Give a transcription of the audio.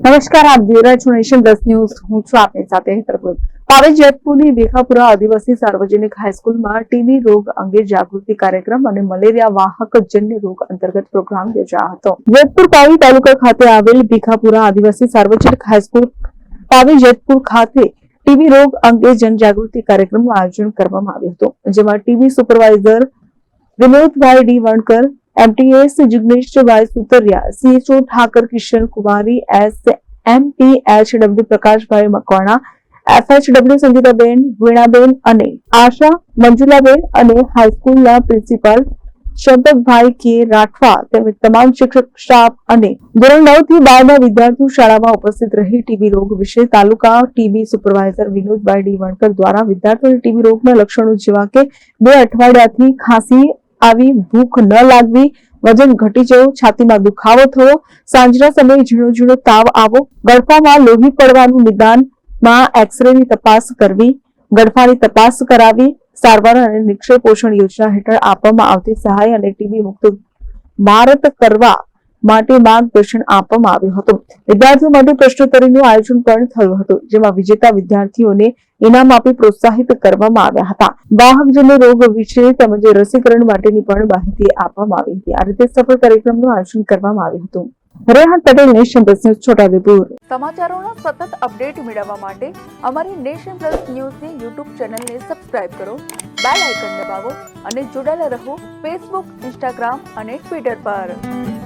નમસ્કાર, આપ જોઈ દસ ન્યૂઝ. હું છું આપની સાથે હેતરપુર. પાવી જેતપુરની ભેખાપુરા આદિવાસી સાર્વજનિક હાઈસ્કૂલમાં ટીબી રોગ અંગે જાગૃતિ કાર્યક્રમ અને મલેરિયા વાહક જન્ય રોગ અંતર્ગત પ્રોગ્રામ યોજાયો હતો. જેતપુર પાવી તાલુકા ખાતે આવેલ ભીખાપુરા આદિવાસી સાર્વજનિક હાઈસ્કૂલ પાવી જેતપુર ખાતે ટીબી રોગ અંગે જનજાગૃતિ કાર્યક્રમનું આયોજન કરવામાં આવ્યું હતું, જેમાં TB supervisor Vinodbhai D Vankar MTS Jignesh Sutariya CHO Thakar Kishan Kumari S MPHW Prakashbhai Makwana FHW Sangitaben, Vinaben અને આશા મંજુલાબેન અને હાઈસ્કૂલના પ્રિન્સિપાલ શંતકભાઈ કે રાઠવા તેમજ તમામ શિક્ષક, સ્ટાફ અને ધોરણ નવથી બાર ના વિદ્યાર્થીઓ શાળામાં ઉપસ્થિત રહી ટીબી રોગ વિશે taluka TB supervisor Vinodbhai D Vankar દ્વારા વિદ્યાર્થીઓને ટીબી રોગના લક્ષણો જેવા કે બે અઠવાડિયાથી ખાંસી આવી ભૂખ ન લાગવી. વજન ઘટી જવું, છાતીમાં દુખાવો થવો. સાંજના સમયે ઝીણો ઝીણો તાવ આવો ગળફામાં લોહી પડવાનું નિદાનમાં એક્સરે ની તપાસ કરવી. ગળફાની તપાસ કરાવી. સારવાર અને નિક્ષેપ પોષણ યોજના હેઠળ આપવામાં આવતી સહાય અને ટીબી મુક્ત ભારત કરવા માટે માર્ગદર્શન આપવામાં આવ્યું હતું. વિદ્યાર્થીઓ માટે પ્રશ્નોત્તરીનું આયોજન પણ થયું હતું, જેમાં વિજેતા વિદ્યાર્થીઓને ઇનામ આપી પ્રોત્સાહિત કરવામાં આવ્યા હતા. વાહકજન્ય રોગ વિશે તેમજ રસીકરણ માટેની પણ માહિતી આપવામાં આવી હતી. આ રીતે સફળ કાર્યક્રમનું આયોજન કરવામાં આવ્યું હતું. Rehan Patel, nation plus news, Chhota Udepur. સમાચારોના સતત અપડેટ મેળવવા માટે અમારી નેશન પ્લસ ન્યૂઝની યુટ્યુબ ચેનલને સબસ્ક્રાઇબ કરો, બેલ આઇકન દબાવો અને જોડાયેલા રહો ફેસબુક, ઇન્સ્ટાગ્રામ અને ટ્વિટર પર.